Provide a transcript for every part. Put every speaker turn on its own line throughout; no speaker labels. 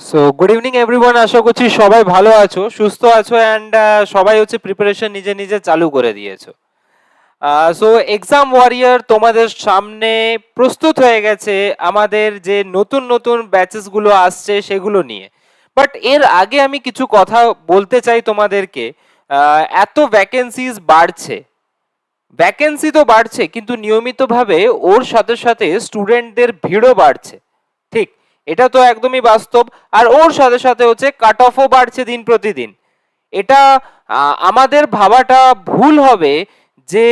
So good evening everyone আশা করছি সবাই ভালো আছো সুস্থ আছো অ্যান্ড সবাই হচ্ছে প্রিপারেশন নিজে নিজে চালু করে দিয়েছ। সো এক্সাম ওয়ারিয়ার তোমাদের সামনে প্রস্তুত হয়ে গেছে আমাদের যে নতুন নতুন ব্যাচেসগুলো আসছে সেগুলো নিয়ে। বাট এর আগে আমি কিছু কথা বলতে চাই তোমাদেরকে। আহ, এত ভ্যাকেন্সিজ বাড়ছে। ভ্যাকেন্সি তো বাড়ছে কিন্তু নিয়মিতভাবে ওর সাথে সাথে স্টুডেন্টদের ভিড়ও বাড়ছে। এটা তো একদমই বাস্তব। আর ওর সাথে সাথে হচ্ছে কাট অফও বাড়ছে দিন প্রতিদিন। এটা আমাদের ভাবাটা ভুল হবে যে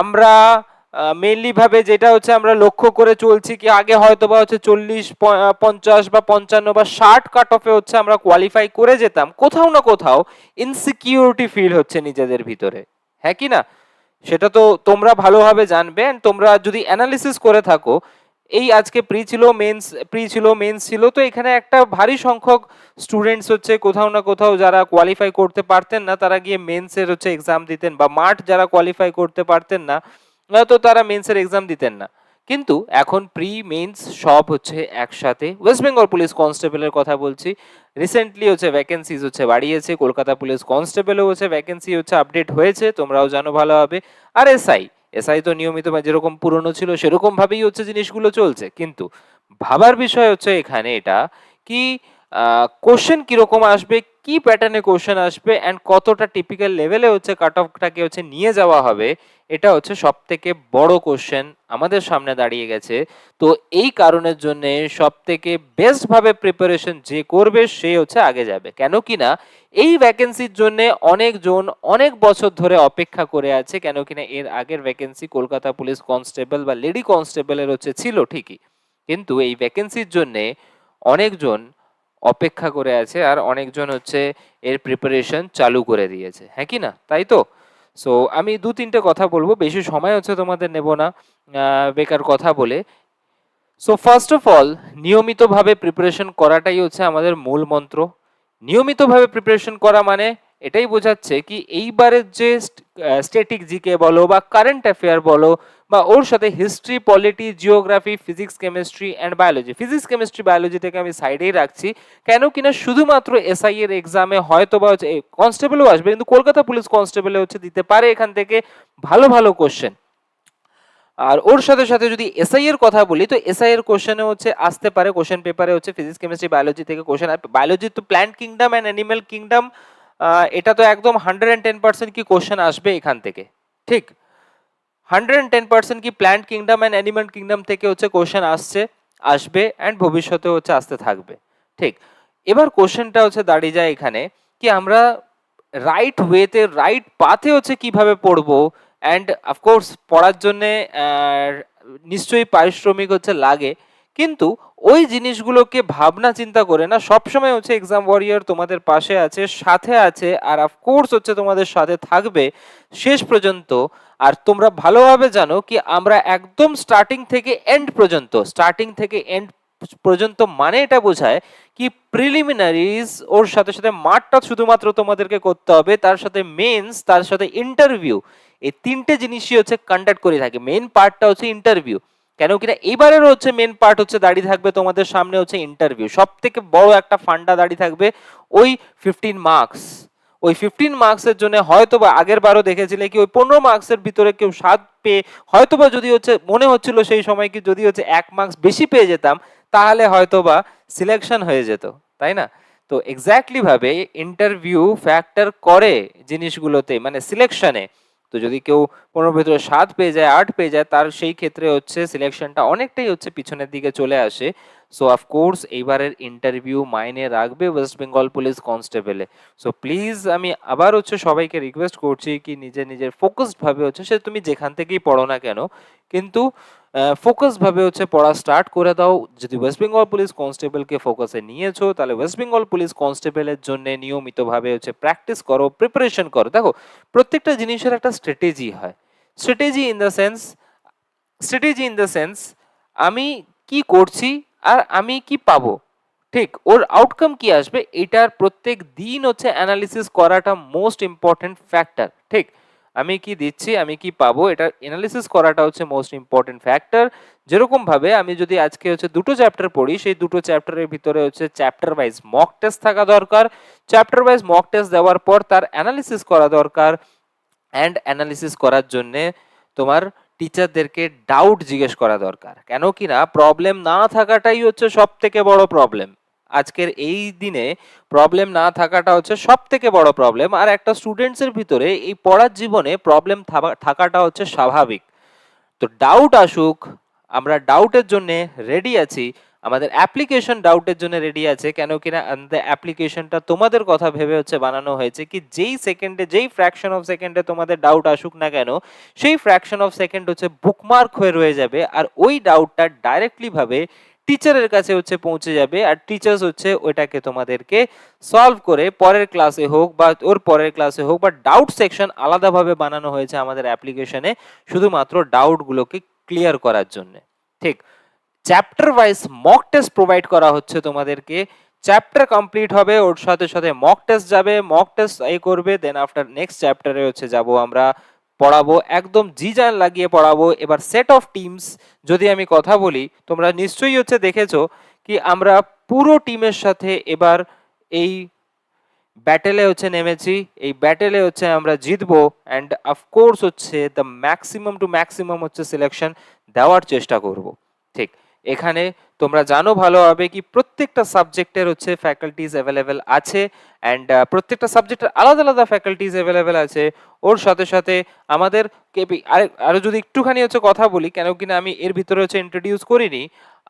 আমরা মেনলি ভাবে যেটা হচ্ছে আমরা লক্ষ্য করে চলছি কি আগে হয়তো বা হচ্ছে চল্লিশ পঞ্চাশ বা পঞ্চান্ন বা ষাট কাট অফে হচ্ছে আমরা কোয়ালিফাই করে যেতাম। কোথাও না কোথাও ইনসিকিউরিটি ফিল হচ্ছে নিজেদের ভিতরে। হ্যাঁ কি না? সেটা তো তোমরা ভালোভাবে জানবে তোমরা যদি অ্যানালিসিস করে থাকো এই আজকে প্রি ছিল মেন্স প্রি ছিল মেন্স ছিল, তো এখানে একটা ভারী সংখ্যক স্টুডেন্টস হচ্ছে কোথাও না কোথাও যারা কোয়ালিফাই করতে পারতেন না, তারা গিয়ে মেন্সের হচ্ছে এক্সাম দিতেন বা মাঠ যারা কোয়ালিফাই করতে পারতেন না তো তারা মেন্সের এক্সাম দিতেন না। কিন্তু এখন প্রি মেন্স সব হচ্ছে একসাথে ওয়েস্ট বেঙ্গল পুলিশ কনস্টেবলের কথা বলছি রিসেন্টলি হচ্ছে ভ্যাকেন্সিজ হচ্ছে বাড়িয়েছে, কলকাতা পুলিশ কনস্টেবলও হচ্ছে ভ্যাকেন্সি হচ্ছে আপডেট হয়েছে, তোমরাও জানো ভালোভাবে আর এসআই এসআই তো নিয়মিত বা যেরকম পুরনো ছিল সেরকমভাবেই হচ্ছে জিনিসগুলো চলছে। কিন্তু ভাবার বিষয় হচ্ছে এখানে এটা, কি কোশ্চেন কীরকম আসবে কি প্যাটার্নে কোশ্চেন আসবে অ্যান্ড কতটা টিপিক্যাল লেভেলে হচ্ছে কাট অফটাকে হচ্ছে নিয়ে যাওয়া হবে, এটা হচ্ছে সব থেকে বড় কোশ্চেন আমাদের সামনে দাঁড়িয়ে গেছে। তো এই কারণের জন্য সব থেকে বেস্ট ভাবে প্রিপারেশন যে করবে সে হচ্ছে আগে যাবে। কেন কি না, এই ভ্যাকেন্সির জন্য অনেকজন অনেক বছর ধরে অপেক্ষা করে আছে কেন কিনা এর আগের ভ্যাকেন্সি কলকাতা পুলিশ কনস্টেবল বা লেডি কনস্টেবলের হচ্ছে ছিল ঠিকই। কিন্তু এই ভ্যাকেন্সির জন্যে অনেকজন অপেক্ষা করে আছে আর অনেকজন হচ্ছে এর প্রিপারেশন চালু করে দিয়েছে। হ্যাঁ কি না? তাই তো? সো আমি দু তিনটে কথা বলব, বেশি সময় হচ্ছে তোমাদের নেব না বেকার কথা বলে। সো ফার্স্ট অফ অল নিয়মিতভাবে প্রিপারেশন করাটাই হচ্ছে আমাদের মূল মন্ত্র। নিয়মিতভাবে প্রিপারেশন করা মানে এটাই বোঝাচ্ছে কি এইবারের যে স্ট্যাটিক জিকে বলো বা কারেন্ট অ্যাফেয়ার বলো বা ওর সাথে history polity geography physics chemistry and biology physics chemistry biology থেকে আমি সাইডেই রাখছি, কেন কিনা শুধুমাত্র এসআই এর এক্সামে হয়তো বা হচ্ছে কনস্টেবলও আসবে, কিন্তু কলকাতা পুলিশ কনস্টেবলে হচ্ছে দিতে পারে এখান থেকে ভালো ভালো কোশ্চেন আর ওর সাথে সাথে যদি এসআই এর কথা বলি, তো এসআই এর কোশ্চেনে হচ্ছে আসতে পারে কোশ্চেন পেপারে হচ্ছে ফিজিক্স কেমিস্ট্রি বায়োলজি থেকে কোশ্চেন আর বায়োলজি তো plant kingdom and animal kingdom এটা তো একদম হান্ড্রেড অ্যান্ড টেন পার্সেন্ট কি কোশ্চেন আসবে এখান থেকে? ঠিক? হান্ড্রেড টেন পার্সেন্ট কি plant kingdom and animal kingdom থেকে হচ্ছে কোশ্চেন আসছে, আসবে অ্যান্ড ভবিষ্যতে হচ্ছে আসতে থাকবে। ঠিক। এবার কোশ্চেনটা হচ্ছে দাঁড়িয়ে যায় এখানে কি আমরা রাইট ওয়েতে রাইট পাথে হচ্ছে কীভাবে পড়ব? অ্যান্ড অফকোর্স পড়ার জন্যে নিশ্চয়ই পারিশ্রমিক হচ্ছে লাগে। কিন্তু ওই জিনিসগুলোকে ভাবনা চিন্তা করে না, সবসময় হচ্ছে এক্সাম ওয়ারিয়র তোমাদের পাশে আছে, সাথে আছে, আর অফকোর্স হচ্ছে তোমাদের সাথে থাকবে শেষ পর্যন্ত। আর তোমরা ভালোভাবে জানো কি আমরা একদম স্টার্টিং থেকে এন্ড পর্যন্ত স্টার্টিং থেকে এন্ড পর্যন্ত মানে এটা বোঝায় কি প্রিলিমিনারিজ ওর সাথে সাথে মাঠটা শুধুমাত্র তোমাদেরকে করতে হবে, তার সাথে মেন্স তার সাথে ইন্টারভিউ এই তিনটে জিনিসই হচ্ছে কন্ডাক্ট করে থাকে। মেন পার্টটা হচ্ছে ইন্টারভিউ কেন কিনা এবারের হচ্ছে মেন পার্ট হচ্ছে দাঁড়িয়ে থাকবে তোমাদের সামনে হচ্ছে ইন্টারভিউ সব থেকে বড় একটা ফান্ডা দাঁড়িয়ে থাকবে ওই ফিফটিন মার্কস ওই ফিফটিন মার্কসের জন্য হয়তো বা আগের বারও দেখেছিলে কি ওই পনেরো মার্কসের ভিতরে কেউ সাত পেয়ে হয়তো বা যদি হচ্ছে মনে হচ্ছিল সেই সময় কি যদি হচ্ছে এক মার্কস বেশি পেয়ে যেতাম, তাহলে হয়তো বা সিলেকশন হয়ে যেত, তাই না? তো এক্স্যাক্টলি ভাবে ইন্টারভিউ ফ্যাক্টর করে জিনিসগুলোতে মানে সিলেকশনে তো যদি কেউ পনেরো ভেতরে সাত পেয়ে যায় আট পেয়ে যায়, তার সেই ক্ষেত্রে হচ্ছে সিলেকশনটা অনেকটাই হচ্ছে পিছনের দিকে চলে আসে। সো অফকোর্স এইবারের ইন্টারভিউ মাইনে রাখবে ওয়েস্ট বেঙ্গল পুলিশ কনস্টেবলে সো প্লিজ আমি আবার হচ্ছে সবাইকে রিকোয়েস্ট করছি কি নিজে নিজের ফোকাসডভাবে হচ্ছে, সে তুমি যেখান থেকেই পড়ো না কেন, কিন্তু ফোকাস ভাবে হচ্ছে পড়া স্টার্ট করে দাও। যদি ওয়েস্ট বেঙ্গল পুলিশ কনস্টেবলকে ফোকাসে নিয়েছো, তাহলে ওয়েস্ট বেঙ্গল পুলিশ কনস্টেবলের জন্য নিয়মিতভাবে হচ্ছে প্র্যাকটিস করো প্রিপারেশন করো। দেখো, প্রত্যেকটা জিনিসের একটা স্ট্র্যাটেজি হয়। Strategy in the sense strategy in the sense আমি কি করছি আর আমি কি পাবো? ঠিক, ওর আউটকাম কি আসবে? এটার প্রত্যেক দিন হচ্ছে অ্যানালিসিস করাটা মোস্ট ইম্পর্টেন্ট ফ্যাক্টর ঠিক আমি কি দিচ্ছি, আমি কি পাবো, এটা এনালিসিস করাটা হচ্ছে মোস্ট ইম্পর্টেন্ট ফ্যাক্টর যেরকম ভাবে আমি যদি আজকে হচ্ছে দুটো চ্যাপ্টার পড়ি, সেই দুটো চ্যাপ্টারের ভিতরে হচ্ছে চ্যাপ্টার ওয়াইজ মক টেস্ট থাকা দরকার। চ্যাপ্টার ওয়াইজ মক টেস্ট দেওয়ার পর তার অ্যানালিসিস করা দরকার অ্যান্ড অ্যানালিসিস করার জন্যে তোমার টিচারদেরকে ডাউট জিজ্ঞেস করা দরকার। কেন কি না প্রবলেম না থাকাটাই হচ্ছে সব থেকে বড় প্রবলেম আজকের এই দিনে প্রবলেম না থাকাটা হচ্ছে সব থেকে বড় প্রবলেম আর একটা স্টুডেন্টসের ভিতরে এই পড়ার জীবনে প্রবলেম থাকাটা হচ্ছে স্বাভাবিক। তো ডাউট আসুক, আমরা ডাউটের জন্য রেডি আছি, আমাদের অ্যাপ্লিকেশন ডাউটের জন্য রেডি আছে, কেন কিনা আমাদের অ্যাপ্লিকেশনটা তোমাদের কথা ভেবে হচ্ছে বানানো হয়েছে কি যেই সেকেন্ডে যেই ফ্র্যাকশন অফ সেকেন্ডে তোমাদের ডাউট আসুক না কেন, সেই ফ্র্যাকশন অফ সেকেন্ড হচ্ছে বুকমার্ক হয়ে রয়ে যাবে, আর ওই ডাউটটা ডাইরেক্টলি ভাবে টিচারের কাছে হচ্ছে পৌঁছে যাবে আর টিচার্স হচ্ছে ওইটাকে তোমাদেরকে সলভ করে পরের ক্লাসে হোক বা ওর পরের ক্লাসে হোক বা ডাউট সেকশন আলাদাভাবে বানানো হয়েছে আমাদের অ্যাপ্লিকেশনে শুধুমাত্র ডাউটগুলোকে ক্লিয়ার করার জন্য। ঠিক chapter wise mock test provide করা হচ্ছে তোমাদেরকে। চ্যাপ্টার কমপ্লিট হবে, ওর সাথে সাথে মক টেস্ট যাবে মক টেস্ট এ করবে দেন আফটার নেক্সট চ্যাপ্টারে হচ্ছে যাব আমরা। পড়াবো, একদম জি জান লাগিয়ে পড়াবো। এবার সেট অফ টিমস যদি আমি কথা বলি, তোমরা নিশ্চয়ই হচ্ছে দেখেছ কি আমরা পুরো টিমের সাথে এবার এই ব্যাটেলে হচ্ছে নেমেছি। এই ব্যাটেলে হচ্ছে আমরা জিতবো অ্যান্ড অফকোর্স হচ্ছে দ্য ম্যাক্সিমাম টু ম্যাক্সিমাম হচ্ছে সিলেকশন দেওয়ার চেষ্টা করব। ঠিক। এখানে তোমরা জানো ভালোভাবে কি প্রত্যেকটা সাবজেক্টের হচ্ছে ফ্যাকাল্টিজ অ্যাভেলেবেল আছে অ্যান্ড প্রত্যেকটা সাবজেক্টের আলাদা আলাদা ফ্যাকাল্টিজ অ্যাভেলেবেল আছে। ওর সাথে সাথে আমাদের আরও যদি একটুখানি হচ্ছে কথা বলি, কেন কিনা আমি এর ভিতরে হচ্ছে ইন্ট্রোডিউস করিনি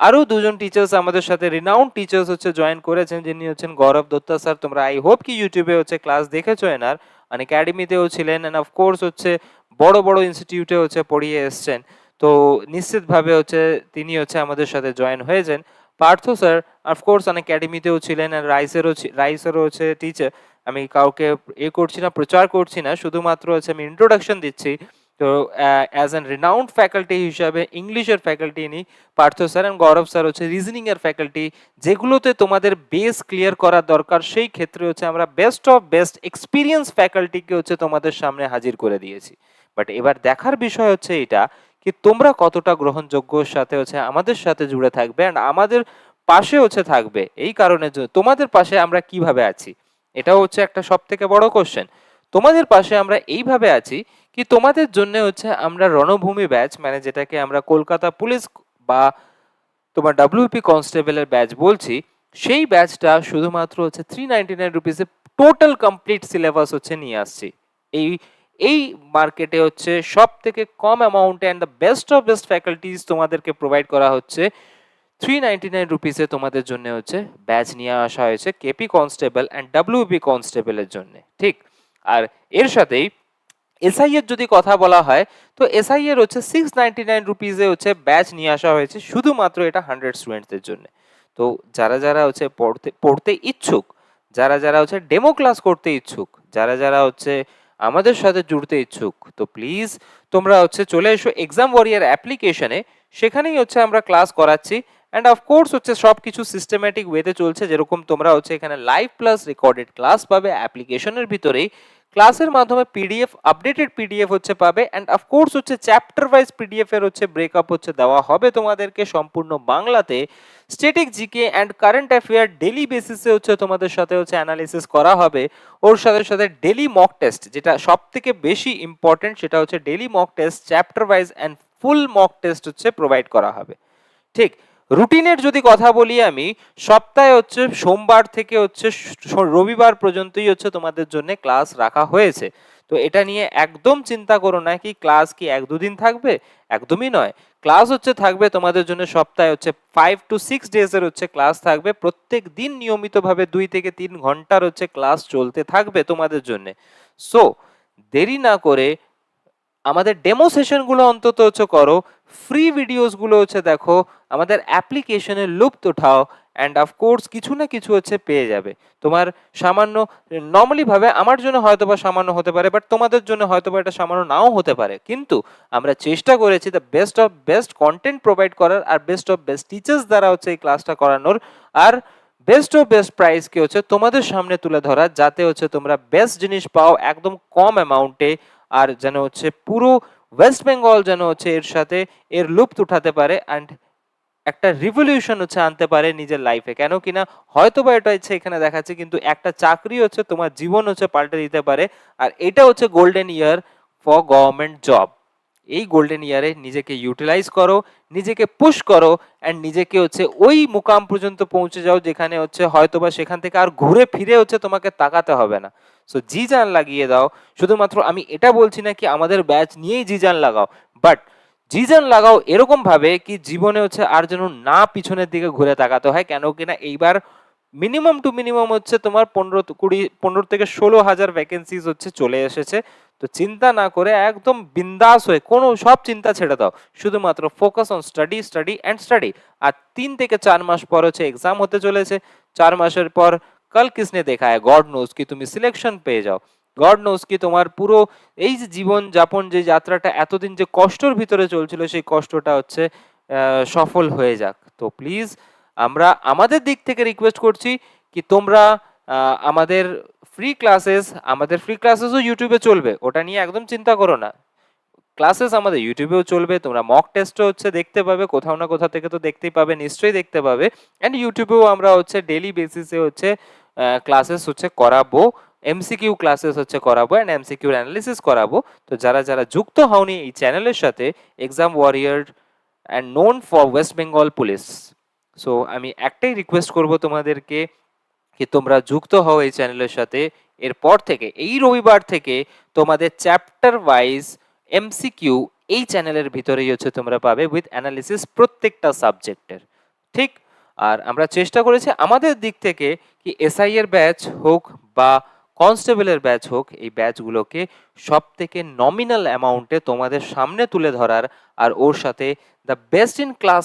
আরও দুজন টিচার্স আমাদের সাথে রিনাউন্ড টিচার্স হচ্ছে জয়েন করেছেন, যিনি হচ্ছেন গৌরব দত্তা স্যার তোমরা আই হোপ কি ইউটিউবে হচ্ছে ক্লাস দেখেছ এনার মানে একাডেমিতেও ছিলেন অ্যান্ড অফকোর্স হচ্ছে বড় বড় ইনস্টিটিউটে হচ্ছে পড়িয়ে এসছেন। তো নিশ্চিতভাবে হচ্ছে তিনি হচ্ছে আমাদের সাথে জয়েন হয়েছেন। পার্থ স্যার অফকোর্স অনেক অ্যাকাডেমিতেও ছিলেন রাইসেরও রাইসেরও হচ্ছে টিচার আমি কাউকে এ করছি না, প্রচার করছি না, শুধুমাত্র হচ্ছে আমি ইন্ট্রোডাকশন দিচ্ছি। তো অ্যাজ অ্যান রিনাউন্ড ফ্যাকাল্টি হিসাবে ইংলিশের ফ্যাকাল্টি ইনি, Partha sir and Gaurav sir হচ্ছে রিজনিংয়ের ফ্যাকাল্টি যেগুলোতে তোমাদের বেস ক্লিয়ার করার দরকার, সেই ক্ষেত্রে হচ্ছে আমরা বেস্ট অফ বেস্ট এক্সপিরিয়েন্স ফ্যাকাল্টিকে হচ্ছে তোমাদের সামনে হাজির করে দিয়েছি। বাট এবার দেখার বিষয় হচ্ছে এটা কি তোমরা কতটা গ্রহণযোগ্য সাথে হচ্ছে আমাদের সাথে জুড়ে থাকবে অ্যান্ড আমাদের পাশে হচ্ছে থাকবে? এই কারণে তোমাদের পাশে আমরা কীভাবে আছি? এটাও হচ্ছে একটা সব থেকে বড় কোশ্চেন তোমাদের পাশে আমরা এইভাবে আছি কি তোমাদের জন্য হচ্ছে আমরা রণভূমি ব্যাচ মানে যেটাকে আমরা কলকাতা পুলিশ বা তোমার ডাব্লিউপি কনস্টেবলের ব্যাচ বলছি, সেই ব্যাচটা শুধুমাত্র হচ্ছে থ্রি নাইনটি নাইন রুপিসে টোটাল কমপ্লিট সিলেবাস হচ্ছে নিয়ে আসছি। এই এই মার্কেটে হচ্ছে সব থেকে কম অ্যামাউন্টে and the best of best faculties তোমাদেরকে প্রোভাইড করা হচ্ছে। থ্রি নাইনটি নাইন রুপিসে তোমাদের জন্য হচ্ছে ব্যাচ নিয়ে আসা হয়েছে কেপি কনস্টেবল অ্যান্ড ডাব্লিউপি কনস্টেবলের জন্য, ঠিক? আর এর সাথেই এসআই এর যদি কথা বলা হয়, তো এসআই এর হচ্ছে সিক্স নাইনটি নাইন রুপিসে হচ্ছে ব্যাচ নিয়ে আসা হয়েছে শুধুমাত্র এটা হান্ড্রেড স্টুডেন্টসদের জন্য। তো যারা যারা হচ্ছে পড়তে পড়তে ইচ্ছুক, যারা যারা হচ্ছে ডেমো ক্লাস করতে ইচ্ছুক, যারা যারা হচ্ছে আমাদের সাথে জুড়তে ইচ্ছুক। তো প্লিজ তোমরা হচ্ছে চলে এসো এক্সাম ওয়ারিয়ার অ্যাপ্লিকেশনে সেখানেই হচ্ছে আমরা ক্লাস করাচ্ছি। অ্যান্ড অফকোর্স হচ্ছে সব কিছু সিস্টেম্যাটিক ওয়েতে চলছে, যেরকম তোমরা হচ্ছে এখানে লাইভ প্লাস রেকর্ডেড ক্লাস পাবে অ্যাপ্লিকেশনের ভিতরেই। ক্লাসের মাধ্যমে পিডিএফ আপডেটেড পিডিএফ হচ্ছে পাবে অ্যান্ড অফকোর্স হচ্ছে চ্যাপ্টার ওয়াইজ পিডিএফ এর হচ্ছে ব্রেকআপ হচ্ছে দেওয়া হবে তোমাদেরকে সম্পূর্ণ বাংলাতে। Static GK and current affair daily বেসিসে হচ্ছে তোমাদের সাথে হচ্ছে অ্যানালিসিস করা হবে। ওর সাথে সাথে ডেলি মক টেস্ট যেটা সব থেকে বেশি ইম্পর্টেন্ট সেটা হচ্ছে daily mock test chapter wise and full mock test হচ্ছে প্রোভাইড করা হবে। ঠিক? রুটিনের যদি কথা বলি আমি, সপ্তাহে হচ্ছে সোমবার থেকে হচ্ছে রবিবার পর্যন্তই হচ্ছে তোমাদের জন্য ক্লাস রাখা হয়েছে। তো এটা নিয়ে একদম চিন্তা করো না কি ক্লাস কি এক দুদিন থাকবে? একদমই নয়। ক্লাস হচ্ছে থাকবে তোমাদের জন্য সপ্তাহে হচ্ছে ফাইভ টু সিক্স ডেজের হচ্ছে ক্লাস থাকবে। প্রত্যেক দিন নিয়মিতভাবে দুই থেকে তিন ঘণ্টার হচ্ছে ক্লাস চলতে থাকবে তোমাদের জন্য। সো দেরি না করে আমাদের ডেমো সেশনগুলো অন্তত হচ্ছে করো ফ্রি ভিডিওসগুলো হচ্ছে দেখো, আমাদের অ্যাপ্লিকেশনে লুপ্ত উঠাও অ্যান্ড অফকোর্স কিছু না কিছু হচ্ছে পেয়ে যাবে। তোমার সামান্য নর্মালি ভাবে আমার জন্য হয়তো বা সামান্য হতে পারে বাট তোমাদের জন্য হয়তো বা এটা সামান্য নাও হতে পারে। কিন্তু আমরা চেষ্টা করেছি the best of best content provide করার, আর বেস্ট অফ বেস্ট টিচার্স দ্বারা হচ্ছে এই ক্লাসটা করানোর, আর বেস্ট অফ বেস্ট প্রাইসকে হচ্ছে তোমাদের সামনে তুলে ধরা, যাতে হচ্ছে তোমরা বেস্ট জিনিস পাও একদম কম অ্যামাউন্টে আর যেন হচ্ছে পুরো ওয়েস্ট বেঙ্গল যেন হচ্ছে এর সাথে এর লুপ্ত উঠাতে পারে অ্যান্ড একটা রিভলিউশন হচ্ছে আনতে পারে নিজের লাইফে কেন কিনা হয়তো বা এটা হচ্ছে এখানে দেখাচ্ছে, কিন্তু একটা চাকরি হচ্ছে তোমার জীবন হচ্ছে পাল্টে দিতে পারে আর এটা হচ্ছে golden year for government job এই গোল্ডেন ইয়ারে নিজেকে ইউটিলাইজ করো, নিজেকে পুশ করো অ্যান্ড নিজেকে হচ্ছে ওই মুকাম পর্যন্ত পৌঁছে যাও যেখানে হচ্ছে হয়তো বা সেখান থেকে আর ঘুরে ফিরে হচ্ছে তোমাকে তাকাতে হবে না। সো জি জান লাগিয়ে দাও। শুধুমাত্র আমি এটা বলছি না কি আমাদের ব্যাচ নিয়েই জি জান লাগাও। বাট জিজান লাগাও এরকম ভাবে কি জীবনে হচ্ছে আর যেন না পিছনের দিকে ঘুরে তাকাতে হয়। কেন কিনা এইবার মিনিমাম টু মিনিমাম হচ্ছে তোমার পনেরো কুড়ি, পনেরো থেকে ষোলো হাজার ভ্যাকেন্সিজ হচ্ছে চলে এসেছে। তো চিন্তা না করে একদম বিন্দাস হয়ে কোনো সব চিন্তা ছেড়ে দাও। শুধুমাত্র focus on study study and study আর তিন থেকে চার মাস পর হচ্ছে এক্সাম হতে চলেছে। চার মাসের পর কাল কিসনে দেখা হয়? গড নোজ কি তুমি সিলেকশন পেয়ে যাও। গড নোজ কি তোমার পুরো এই যে জীবন যাপন যে যাত্রাটা এতদিন যে কষ্টর ভিতরে চলছিল, সেই কষ্টটা হচ্ছে সফল হয়ে যাক। তো প্লিজ আমরা আমাদের দিক থেকে রিকোয়েস্ট করছি কি তোমরা আমাদের ফ্রি ক্লাসেস আমাদের ফ্রি ক্লাসেসও ইউটিউবে চলবে। ওটা নিয়ে একদম চিন্তা করো না। ক্লাসেস আমাদের ইউটিউবেও চলবে, তোমরা মক টেস্টও হচ্ছে দেখতে পাবে, কোথাও না কোথাও থেকে তো দেখতেই পাবে, নিশ্চয়ই দেখতে পাবে। অ্যান্ড ইউটিউবেও আমরা হচ্ছে ডেলি বেসিসে হচ্ছে ক্লাসেস হচ্ছে করাবো এমসিকিউ ক্লাসেস হচ্ছে করাবো অ্যান্ড এমসিকিউ অ্যানালিসিস করাবো। তো যারা যারা যুক্ত হওনি এই চ্যানেলের সাথে exam warrior and known for West Bengal police so আমি একটাই রিকোয়েস্ট করব তোমাদেরকে কি তোমরা যুক্ত হও এই চ্যানেলের সাথে। এরপর থেকে, এই রবিবার থেকে তোমাদের চ্যাপ্টার ওয়াইজ এমসিকিউ এই চ্যানেলের ভিতরেই হচ্ছে তোমরা পাবে উইথ অ্যানালিসিস প্রত্যেকটা সাবজেক্টের ঠিক? আর আমরা চেষ্টা করেছি আমাদের দিক থেকে কি এসআই এর ব্যাচ হোক বা কনস্টেবলের ব্যাচ হোক, এই ব্যাচগুলোকে সব থেকে নমিনাল অ্যামাউন্টে তোমাদের সামনে তুলে ধরার আর ওর সাথে the best in class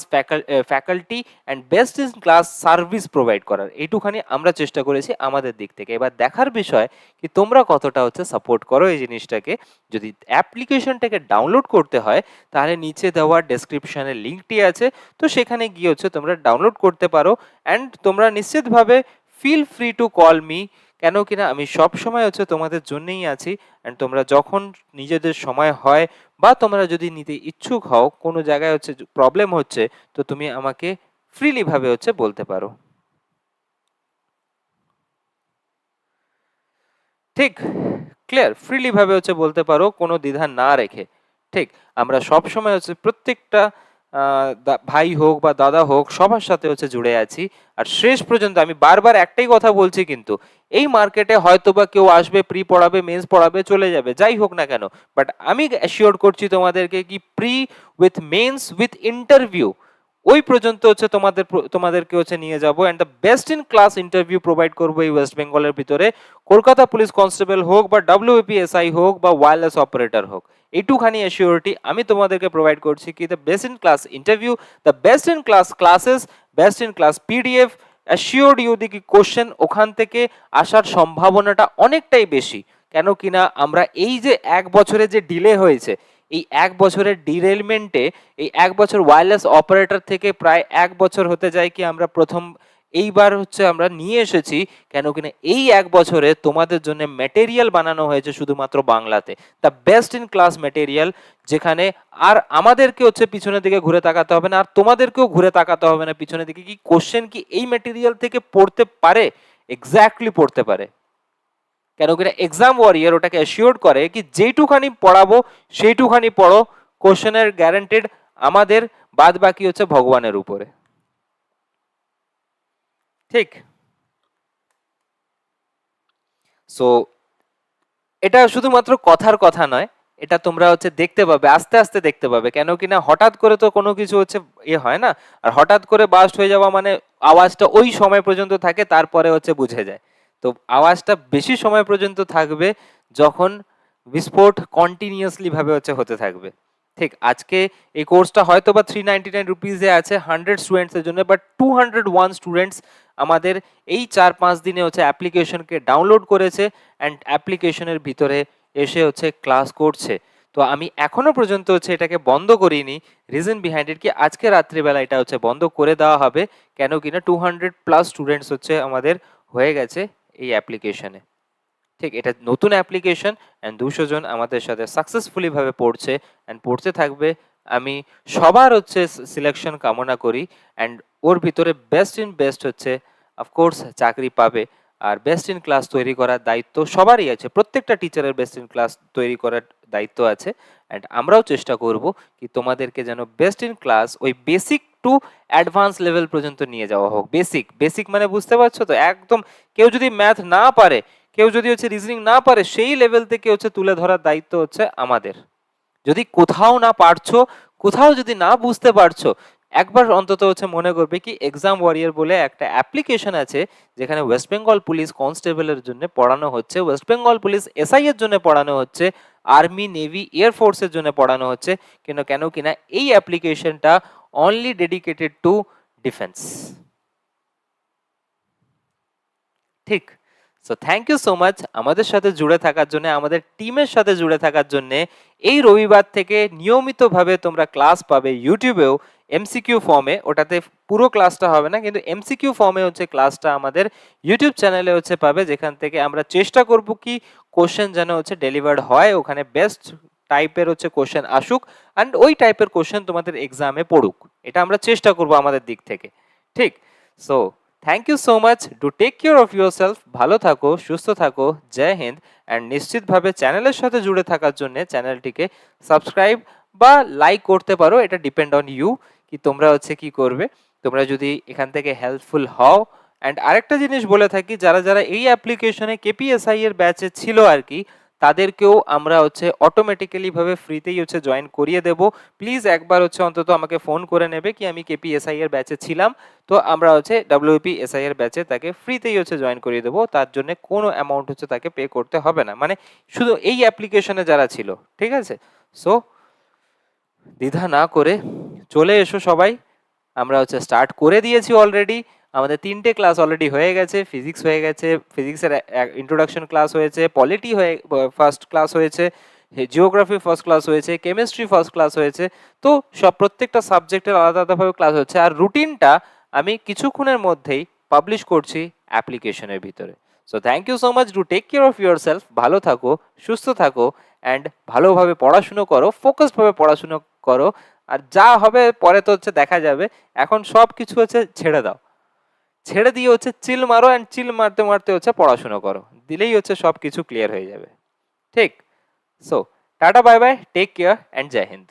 faculty and best in class service provide করার। এইটুখানি আমরা চেষ্টা করেছি আমাদের দিক থেকে। এবার দেখার বিষয় কি তোমরা কতটা হচ্ছে সাপোর্ট করো এই জিনিসটাকে। যদি অ্যাপ্লিকেশনটাকে ডাউনলোড করতে হয়, তাহলে নিচে দেওয়া ডেসক্রিপশানে লিঙ্কটি আছে। তো সেখানে গিয়ে হচ্ছে তোমরা ডাউনলোড করতে পারো। অ্যান্ড তোমরা নিশ্চিতভাবে feel free to call me কেন কিনা আমি সব সময় হচ্ছে তোমাদের জন্যই আছি অ্যান্ড তোমরা যখন নিজেদের সময় হয় বা তোমরা যদি নিতে ইচ্ছুক হও, কোনো জায়গায় হচ্ছে প্রবলেম হচ্ছে, তো তুমি আমাকে ফ্রিলিভাবে হচ্ছে বলতে পারো। ঠিক ক্লিয়ার ফ্রিলিভাবে হচ্ছে বলতে পারো, কোনো দ্বিধা না রেখে। ঠিক, আমরা সব সময় হচ্ছে প্রত্যেকটা ভাই হোক বা দাদা হোক, সবার সাথে হচ্ছে জুড়ে আছি। আর শেষ পর্যন্ত আমি বারবার একটাই কথা বলছি কিন্তু, এই মার্কেটে হয়তো বা কেউ আসবে প্রি পড়াবে মেন্স পড়াবে, চলে যাবে, যাই হোক না কেন। বাট আমি অ্যাসিওর করছি তোমাদেরকে কি pre with mains with interview ওই পর্যন্ত হচ্ছে তোমাদের তোমাদেরকে হচ্ছে নিয়ে যাব। And the best in class interview provide করব এই ওয়েস্ট বেঙ্গলের ভিতরে। কলকাতা পুলিশ কনস্টেবল হোক বা ডাব্লিউপিএসআই হোক বা ওয়্যারলেস অপারেটর হোক, এইটুখানি অ্যাসিওরিটি আমি তোমাদেরকে প্রোভাইড করছি কি the best in class interview the best in class classes best in class PDF assured you the কি কোশ্চেন ওখান থেকে আসার সম্ভাবনাটা অনেকটাই বেশি। কেন কিনা আমরা এই যে এক বছরে যে ডিলে হয়েছে এই এক বছরের ডিরেলমেন্টে এই এক বছর ওয়্যারলেস অপারেটর থেকে প্রায় এক বছর হতে যায় কি আমরা প্রথম, এইবার হচ্ছে আমরা নিয়ে এসেছি, কেন কিনা এই এক বছরে তোমাদের জন্য ম্যাটেরিয়াল বানানো হয়েছে শুধুমাত্র বাংলাতে। The best in class material যেখানে আর আমাদেরকে হচ্ছে পিছনের দিকে ঘুরে তাকাতে হবে না, আর তোমাদেরকেও ঘুরে তাকাতে হবে না পিছনের দিকে, কি কোশ্চেন কি এই ম্যাটেরিয়াল থেকে পড়তে পারে? এক্স্যাক্টলি পড়তে পারে। কেন কিনা এক্সাম ওয়ারিয়ার ওটাকে অ্যাসিওর করে কি যেইটুখানি পড়াবো, সেইটুখানি পড়ো কোশ্চেনের গ্যারান্টেড আমাদের বাদ বাকি হচ্ছে ভগবানের উপরে। ঠিক? সো এটা শুধুমাত্র কথার কথা নয়, এটা তোমরা হচ্ছে দেখতে পাবে, আস্তে আস্তে দেখতে পাবে। কেন কি না হঠাৎ করে তো কোনো কিছু হচ্ছে ইয়ে হয় না, আর হঠাৎ করে বাস্ট হয়ে যাওয়া মানে আওয়াজটা ওই সময় পর্যন্ত থাকে, তারপরে হচ্ছে বুঝে যায়। তো আওয়াজটা বেশি সময় পর্যন্ত থাকবে যখন বিস্ফোট কন্টিনিউয়াসলি ভাবে হচ্ছে হতে থাকবে। ঠিক, আজকে এই কোর্সটা হয়তো বা থ্রি নাইনটি নাইন রুপিজে আছে হান্ড্রেড স্টুডেন্টসের জন্য but two hundred one students আমাদের এই চার পাঁচ দিনে হচ্ছে অ্যাপ্লিকেশনকে ডাউনলোড করেছে অ্যান্ড অ্যাপ্লিকেশনের ভিতরে এসে হচ্ছে ক্লাস করছে। তো আমি এখনও পর্যন্ত হচ্ছে এটাকে বন্ধ করিনি। রিজন বিহাইন্ড ইট কি, আজকে রাত্রিবেলা এটা হচ্ছে বন্ধ করে দেওয়া হবে, কেন কিনা টু হান্ড্রেড প্লাস স্টুডেন্টস হচ্ছে আমাদের হয়ে গেছে। এই অ্যাপ্লিকেশনে। ঠিক, এটা নতুন অ্যাপ্লিকেশন অ্যান্ড দুশো জন আমাদের সাথে সাকসেসফুলিভাবে পড়ছে অ্যান্ড পড়তে থাকবে। আমি সবার হচ্ছে সিলেকশন কামনা করি অ্যান্ড ওর ভিতরে বেস্ট ইন বেস্ট হচ্ছে অফকোর্স চাকরি পাবে। আর বেস্ট ইন ক্লাস তৈরি করার দায়িত্ব সবারই আছে। প্রত্যেকটা টিচারের বেস্ট ইন ক্লাস তৈরি করার দায়িত্ব আছে। অ্যান্ড আমরাও চেষ্টা করব কি তোমাদেরকে যেন বেস্ট ইন ক্লাস ওই বেসিক টু অ্যাডভান্স লেভেল পর্যন্ত নিয়ে যাওয়া হোক। বেসিক বেসিক মানে বুঝতে পারছ তো? একদম কেউ যদি ম্যাথ না পারে, কেউ যদি হচ্ছে রিজনিং না পারে, সেই লেভেল থেকে হচ্ছে তুলে ধরার দায়িত্ব হচ্ছে আমাদের। যদি কোথাও না পারছ, কোথাও যদি না বুঝতে পারছ একবার অন্তত হচ্ছে মনে করবে কি এক্সাম ওয়ারিয়ার বলে একটা অ্যাপ্লিকেশন আছে, যেখানে ওয়েস্ট বেঙ্গল পুলিশ কনস্টেবলের জন্য পড়ানো হচ্ছে। ওয়েস্ট বেঙ্গল পুলিশ এসআই এর জন্য পড়ানো হচ্ছে আর্মি নেভি এয়ার ফোর্সের জন্য পড়ানো হচ্ছে। কেন কেন কিনা এই অ্যাপ্লিকেশনটা অনলি ডেডিকেটেড টু ডিফেন্স ঠিক। So thank you so much আমাদের সাথে জুড়ে থাকার জন্য, আমাদের টিমের সাথে জুড়ে থাকার জন্য, এই রবিবার থেকে নিয়মিতভাবে তোমরা ক্লাস পাবে ইউটিউবেও এমসিকিউ ফর্মে ওটাতে পুরো ক্লাসটা হবে না, কিন্তু এমসিকিউ ফর্মে হচ্ছে ক্লাসটা আমাদের ইউটিউব চ্যানেলে হচ্ছে পাবে, যেখান থেকে আমরা চেষ্টা করব কি কোশ্চেন যেন হচ্ছে ডেলিভার্ড হয়। ওখানে বেস্ট টাইপের হচ্ছে কোশ্চেন আসুক অ্যান্ড ওই টাইপের কোশ্চেন তোমাদের এক্সামে পড়ুক। এটা আমরা চেষ্টা করব আমাদের দিক থেকে। ঠিক? So thank you so much do take care of yourself ভালো থাকো, সুস্থ থাকো, জয় হিন্দ। অ্যান্ড নিশ্চিতভাবে চ্যানেলের সাথে জুড়ে থাকার জন্য চ্যানেলটিকে সাবস্ক্রাইব বা লাইক করতে পারো। এটা ডিপেন্ড অন ইউ কি তোমরা হচ্ছে কি করবে। তোমরা যদি এখান থেকে হেল্পফুল হও। অ্যান্ড আরেকটা জিনিস বলে থাকি, যারা যারা এই অ্যাপ্লিকেশনে কেপিএসআই এর ব্যাচে ছিল আর কি তাদেরকেও আমরা হচ্ছে অটোমেটিক্যালি ভাবে ফ্রিতেই হচ্ছে জয়েন করিয়ে দেব। প্লিজ একবার হচ্ছে অন্তত আমাকে ফোন করে নেবে কি আমি কেপিএসআই এর ব্যাচে ছিলাম। তো আমরা হচ্ছে ডাব্লিউপি এসআই এর ব্যাচে তাকে ফ্রিতেই হচ্ছে জয়েন করিয়ে দেবো। তার জন্য কোনো অ্যামাউন্ট হচ্ছে তাকে পে করতে হবে না। মানে শুধু এই অ্যাপ্লিকেশনে যারা ছিল, ঠিক আছে? সো দ্বিধা না করে চলে এসো সবাই। আমরা হচ্ছে স্টার্ট করে দিয়েছি অলরেডি আমাদের তিনটে ক্লাস অলরেডি হয়ে গেছে ফিজিক্স হয়ে গেছে ফিজিক্সের ইন্ট্রোডাকশন ক্লাস হয়েছে পলিটি হয়ে ফার্স্ট ক্লাস হয়েছে জিওগ্রাফি ফার্স্ট ক্লাস হয়েছে কেমিস্ট্রি ফার্স্ট ক্লাস হয়েছে, তো সব প্রত্যেকটা সাবজেক্টের আলাদা আলাদাভাবে ক্লাস হচ্ছে। আর রুটিনটা আমি কিছুক্ষণের মধ্যেই পাবলিশ করছি অ্যাপ্লিকেশনের ভিতরে। So thank you so much do take care of yourself ভালো থাকো, সুস্থ থাকো অ্যান্ড ভালোভাবে পড়াশুনো করো ফোকাসডভাবে পড়াশুনো করো। আর যা হবে, পরে তো হচ্ছে দেখা যাবে। এখন সব কিছু হচ্ছে ছেড়ে দাও। ছেড়ে দিয়ে হচ্ছে চিল মারো অ্যান্ড চিল মারতে মারতে হচ্ছে পড়াশুনো করো। দিলেই হচ্ছে সব কিছু ক্লিয়ার হয়ে যাবে। ঠিক? So tata bye bye take care and Jai Hind.